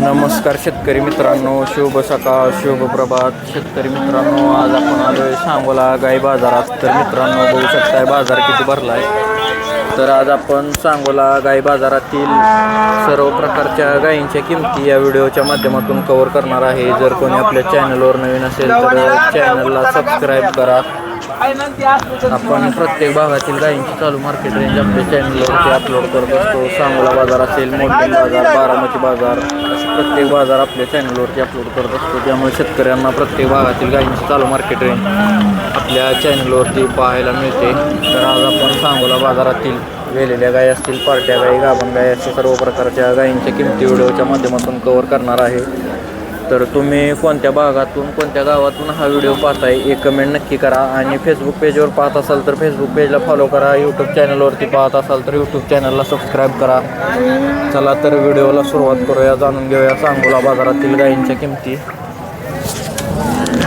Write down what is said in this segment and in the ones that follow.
नमस्कार शेतकरी मित्रांनो शुभ सकाळ शुभ प्रभात. शेतकरी मित्रांनो आज आपण आलोय सांगोला गाई बाजारात. तर मित्रांनो बघू शकताय बाजार किती भरला आहे तर आज आपण सांगोला गाई बाजारातील सर्व प्रकारच्या गायींच्या किमती या व्हिडिओच्या माध्यमातून कव्हर करणार आहे. जर कोणी आपल्या चॅनलवर नवीन असेल तर चॅनलला सबस्क्राईब करा. आपण प्रत्येक भागातील गायींची चालू मार्केट रेंज आपल्या चॅनलवरती अपलोड करत असतो. सांगोला बाजार असेल मोठे बाजार बारामती बाजार असे प्रत्येक बाजार आपल्या चॅनलवरती अपलोड करत असतो. त्यामुळे शेतकऱ्यांना प्रत्येक भागातील गायींची चालू मार्केट रेंज आपल्या चॅनलवरती पाहायला मिळते. तर आज आपण सांगोला बाजारातील वेलेल्या गायी असतील पार्ट्या गायी गाभण गायी अशा सर्व प्रकारच्या गायींच्या किमती व्हिडिओच्या माध्यमातून कव्हर करणार आहे. तर तुम्ही कोणत्या भागातून कोणत्या गावातून हा व्हिडिओ पाहताय एक कमेंट नक्की करा. आणि फेसबुक पेजवर पाहत असाल तर फेसबुक पेजला फॉलो करा. यूट्यूब चॅनलवरती पाहत असाल तर यूट्यूब चॅनलला सबस्क्राईब करा. चला तर व्हिडिओला सुरुवात करूया. जाणून घेऊया सांगोला बाजारातील गायींच्या किमती.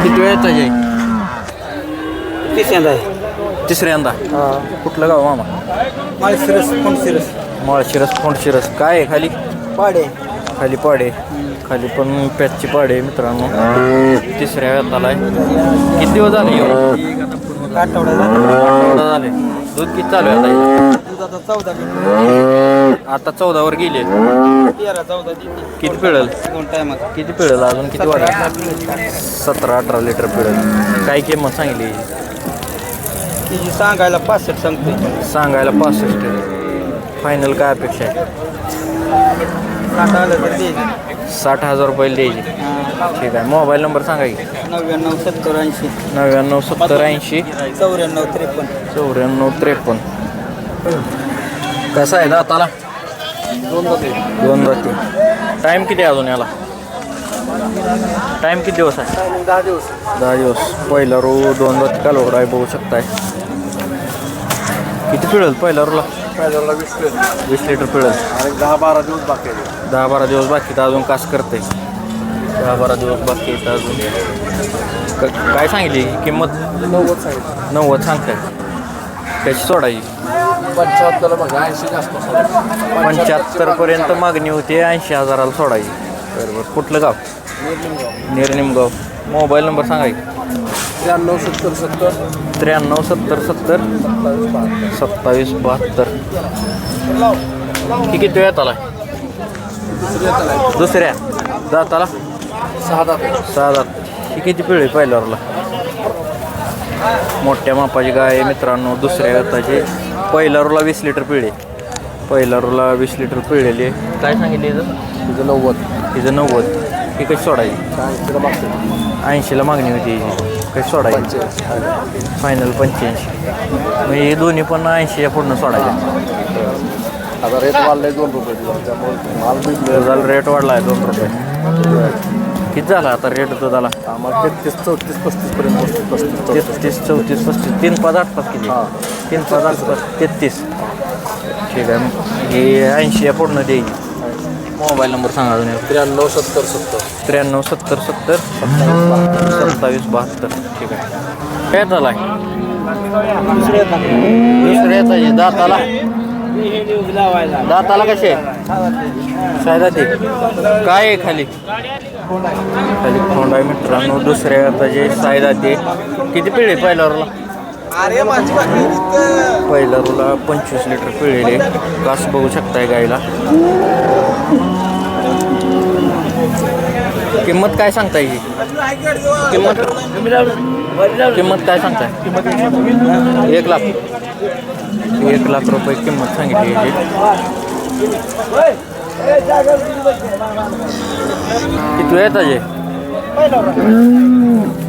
किती वेळ येत तिसऱ्यांदा आहे. तिसऱ्यांदा? कुठलं गाव मामा? माळशिरस कोणशिरस माळशिरस फोंडशिरस काय आहे खाली? पाडे. खाली पाडे. खाली पण पॅचची पाडे मित्रांनो. तिसऱ्या वेळात आहे. किती दिवस झाले आठवडा झाले. दूध किती चालू आहे आता? आता चौदा आता चौदावर गेले किती पिळल? किती पिळल अजून? किती वाढेल? सतरा अठरा लिटर पिळल. काय किंमत सांगली तिची सांगायला पासष्ट सांगते सांगायला पासष्ट. फायनल काय अपेक्षा आहे? साठ द्यायची हजार रुपये द्यायची ठीक आहे. मोबाईल नंबर सांगा की. नव्याण्णव सत्तर ऐंशी. नव्याण्णव सत्तर ऐंशी. चौऱ्याण्णव त्रेपन्न. चौऱ्याण्णव त्रेपन्न. कसा आहे दाताला? दोन दोन जाती टाईम किती आहे अजून याला? टाईम किती दिवस आहे? दहा दिवस. दहा दिवस. पहिला रो दोन जाती कालवड आहे बघू शकताय. किती पिळेल पहिला रोला वीस लिटर. वीस लिटर पिळेल आणि दहा बारा दिवस बाकी आहे. दहा बारा दिवस बाकी तर अजून कास करते दहा बारा दिवस बाकी आहेत अजून. क- काय सांगितली? किंमत? नव्वद सांगितलं. नव्वद सांगताय. कशी सोडायची पंच्याहत्तरला बघा ऐंशी जास्त पंच्याहत्तरपर्यंत मागणी होती ऐंशी हजाराला सोडायची बरोबर कुठलं गाव? निर्निमगाव. मोबाईल नंबर सांगा की. त्र्याण्णव सत्तर सत्तर. त्र्याण्णव सत्तर सत्तर. सत्तावीस बहात्तर. ही किती वेळात आला दुसऱ्या दाताला सहा दहा सहा दात ही किती पिढी पहिल्यावरला? मोठ्या मापाची गाय आहे मित्रांनो. दुसऱ्या दाताची पहिल्या रोला वीस लिटर पिळे पहिल्या रोला वीस लिटर पिळलेली काय सांगितले तिचं नव्वद. तिचं नव्वद. ही कशी सोडायची. ऐंशीला मागणी होती. कशी सोडायची. फायनल पंच्याऐंशी. मग हे दोन्ही पण ऐंशीच्या पूर्ण सोडायचे. आता रेट वाढलाय दोन रुपये. त्यामुळे माल दुधाला रेट वाढला आहे दोन रुपये. किती झाला आता रेट दुधाला आम्हाला तेहतीस चौतीस पस्तीस पर्यंत पस्तीस पस्तीस तेहतीस चौतीस पस्तीस. तीन पाच आठ पाच किती. तीन पाच आठ पाच तेहतीस. ठीक आहे. हे ऐंशी या पूर्ण द्यायची मोबाईल नंबर सांगा अजून एक. त्र्याण्णव सत्तर सत्तर. त्र्याण्णव सत्तर सत्तर सत्तावीस बहात्तर ठीक आहे. काय झाला दुसऱ्या येताचे दाताला. दाताला कसे? सायदा ते. काय आहे खाली? खाली खोंड आहे मित्रांनो. दुसऱ्या येताचे सायदा ते. किती पिळे पहिल्या रोला अरे माझी पहिल्या रोला पंचवीस लिटर पिळेले. कास बघू शकताय गायला. किंमत काय सांगता याची किंमत? किंमत काय सांगताय? एक लाख. एक लाख रुपये किंमत याची किती वेळ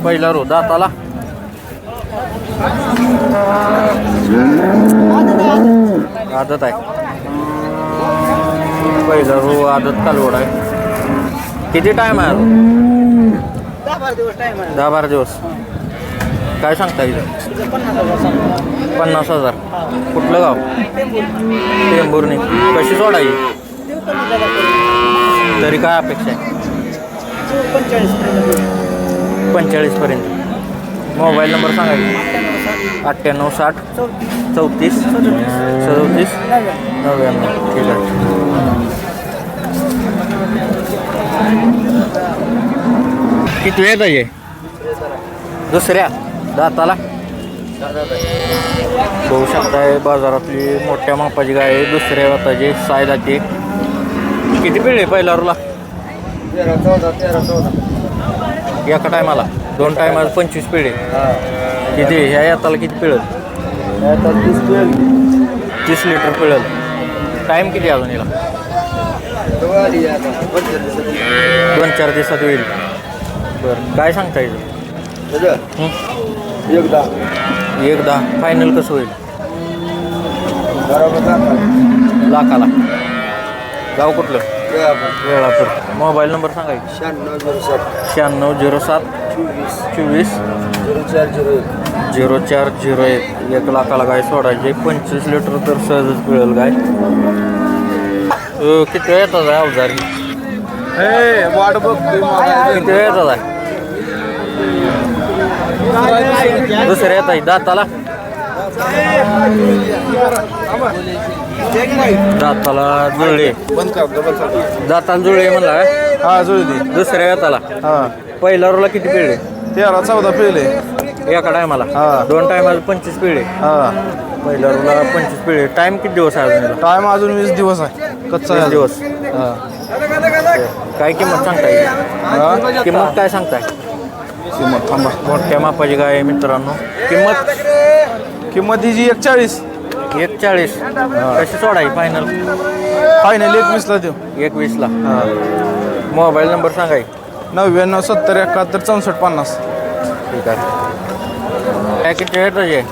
पहिला रो, दाताला. आदत आहे. पहिला रो आदत कालवड आहे. किती टाइम आहे? दहा बारा दिवस. काय सांगता इथं? पन्नास हजार. कुठलं गाव? टेंबुर्णी कशी सोडायची तरी काय अपेक्षा आहे? पंचेचाळीसपर्यंत मोबाईल नंबर सांगायचा अठ्ठ्याण्णव साठ चौतीस. सदोतीस नव्याण्णव. ठीक आहे. किती वेळ आहे दुसऱ्या दाताला. बघू शकताय बाजारातली मोठ्या मापाची गाय आहे दुसऱ्या दाताची साय दाती. किती पिळे पहिला रुला एका टायमाला. दोन टायमाला पंचवीस पिळे. हा. किती? ह्या याताला किती पिळल? तीस लिटर पिळल. टाईम किती अजून याला? दोन चार दिवसात होईल. बरं काय सांगता येईल एकदा. एकदा फायनल कसं होईल? बरोबर लाखाला. गाव कुठलं? वेळापूर. मोबाईल नंबर सांगाय. शहाण्णव झिरो सात. शहाण्णव झिरो सात चोवीस. चोवीस झिरो चार झिरो एक झिरो चार झिरो एक. एक लाखाला गाय सोडायची. पंचवीस लिटर तर सहजच मिळेल गाय. अ, किती वेळ येतात आहे अवजारी? हे वाट बघतोय किती वेळ येतात आहे दुसऱ्या येत आहे दाताला. दाताला जुळले. बंद कर डबल दाताला जुळले म्हणला काय? हा जुळली. दुसऱ्या येताला. हा. पहिल्या रोला किती पिळे तेरा चौदा पेले एका टायमाला हा. दोन टायमाला पंचवीस हा. पहिल्या रोला पंचवीस पिळे. टाइम किती दिवस आहे अजून? याला? टाइम अजून वीस दिवस आहे. कच्चा वीस आहे. दिवस. हा. काय किंमत सांगताय? हा? किंमत काय सांगताय? किंमत थांबा. मोठ्या मापाची गाय आहे मित्रांनो. किंमत? किंमत हिची एक चाळीस एक चाळीस कशी सोडाय फायनल फायनल एक वीसला देऊ. एक वीसला हा. मोबाईल नंबर सांगाय. नव्याण्णव सत्तर एकाहत्तर चौसष्ट पन्नास. ठीक आहे. काय किती वेळ तुझे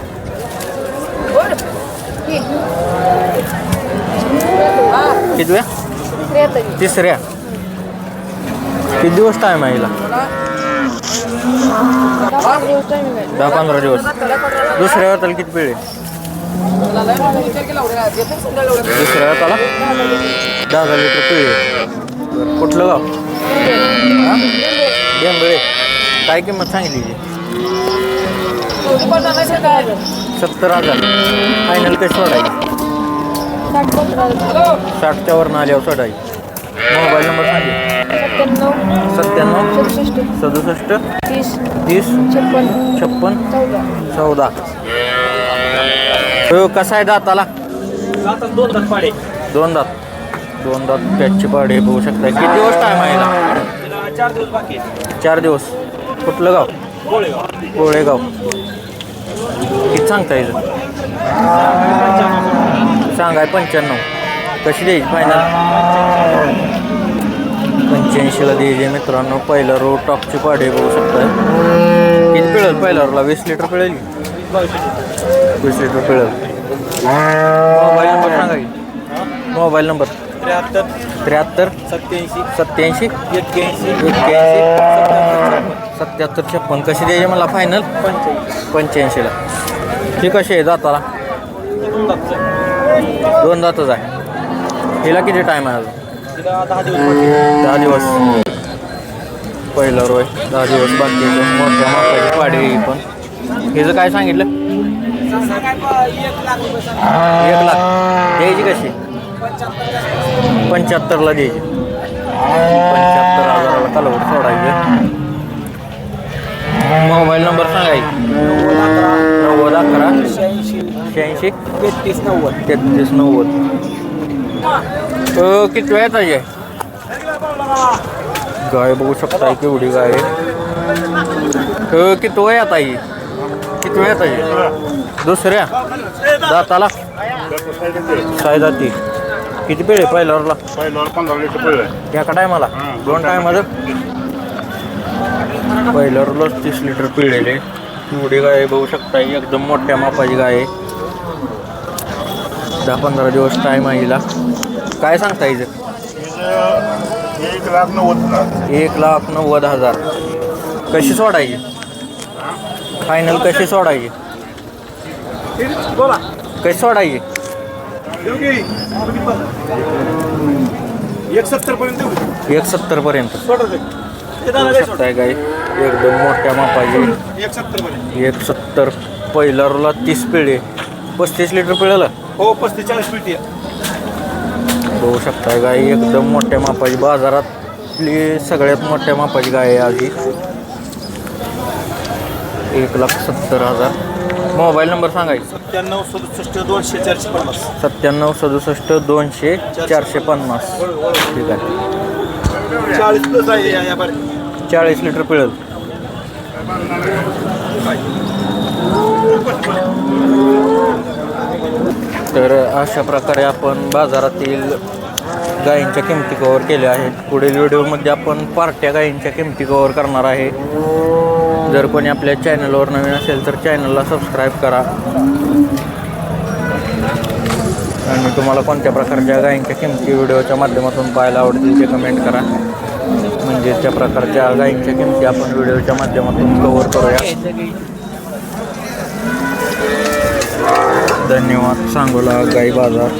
तिसऱ्या किती दिवस टाईम आहे हिला दहा पंधरा दिवस। दुसऱ्या वेळाला किती पिळे दुसऱ्या वेळाला दहा दहा लिटर पिळे कुठलं गाव डेंबळे काय किंमत सांगितली सत्तर हजार. फायनल कशी सोडायची? साठच्या वरनं आल्यावर सोडायची. मोबाईल नंबर सांगितले. सत्त्याण्णव. सदुसष्ट. तीस. छप्पन. छप्पन. चौदा. तो कसा आहे दाताला? दोन तास पाडे. दोन दात. दोन दात त्याची पाडे बघू शकता. किती दिवस टाईम आहे चार दिवस बाकी आहे. चार दिवस. कुठलं गाव? कोळेगाव. किती सांगता येईल सांगाय पंच्याण्णव. कशी द्यायची फायनल पंच्याऐंशीला द्यायची मित्रांनो पहिला रो टॉपची पाडे बघू शकताय. किती पिळेल पहिला रोला वीस लिटर पिळेल वीस लिटर पिळेल. मोबाईल नंबर सांगा की. मोबाईल नंबर त्र्याहत्तर. त्र्याहत्तर. सत्याऐंशी. सत्याऐंशी. एक्क्याऐंशी. एक्क्याऐंशी. सत्याहत्तर छप्पन. कशी द्यायची मला फायनल पंच्याऐंशी. पंच्याऐंशीला. ही कशी आहे दाताला? दोन दातच आहे. हिला किती टाईम आहे अजून? तिला दहा दिवस. दहा पहिला रोय दहा दिवस बाकी. मोठ्या मापाची पण. हिचं काय सांगितलं? एक लाख द्यायची कशी? पंच्याहत्तरला द्यायची. पंच्याहत्तर हजाराला कालवड सोडायचं. मोबाईल नंबर सांगायची नव्वद अकरा. शहाऐंशी. तेहतीस नव्वद. तेहतीस नव्वद किती वेळात आहे? गाय बघू शकताय केवढी गाय आहे. अ, किती वयात आहे किती वेळात आहे? दुसऱ्या? दाताला? सायदाती. किती पिळे पहिल्यावरला? पहिल्यावर पंधरा लिटर पिळलं एका टायमाला? दोन टायमाला. पहिल्यावरलाच तीस लिटर पिळलेले. एवढी गाय आहे, बघू शकताय एकदम मोठ्या मापाची गाय आहे. दहा पंधरा दिवस टाईम आहे हिला. काय सांगता हिचं? एक लाख नव्वद हजार. एक लाख नव्वद हजार. कशी सोडायची? फायनल कशी सोडायची? बोला. कशी सोडायची? एक सत्तर पर्यंत एक सत्तर पर्यंत. शकताय एकदम मोठ्या मापाची. एक सत्तर पर्यंत एक सत्तर पहिला रोला तीस पिळे. पस्तीस लिटर पिळलं? हो पस्तीस चाळीस मिनिट बघू शकताय गाय एकदम मोठ्या मापाची. बाजारात बाजारातली सगळ्यात मोठ्या मापाची गाय आहे आज ही एक लाख सत्तर हजार. मोबाईल नंबर सांगायचा सत्त्याण्णव सदुसष्ट दोनशे चारशे पन्नास. सत्त्याण्णव सदुसष्ट दोनशे चारशे पन्नास. ठीक आहे. चाळीस प्लस आहे या या बरं चाळीस लिटर पिळल. तर अशा प्रकारे आपण बाजारातील गायींच्या किमती कव्हर केल्या आहेत. पुढील व्हिडिओमध्ये आपण पार्ट्या गायींच्या किमती कव्हर करणार आहे. जर कोणी आपल्या चॅनलवर नवीन असेल तर चॅनलला सबस्क्राईब करा. आणि तुम्हाला कोणत्या प्रकारच्या गायींच्या किमती व्हिडिओच्या माध्यमातून पाहायला आवडतील ते कमेंट करा. म्हणजे त्या प्रकारच्या गायींच्या किमती आपण व्हिडिओच्या माध्यमातून कव्हर करूया. धन्यवाद. सांगोला गाई बाजार.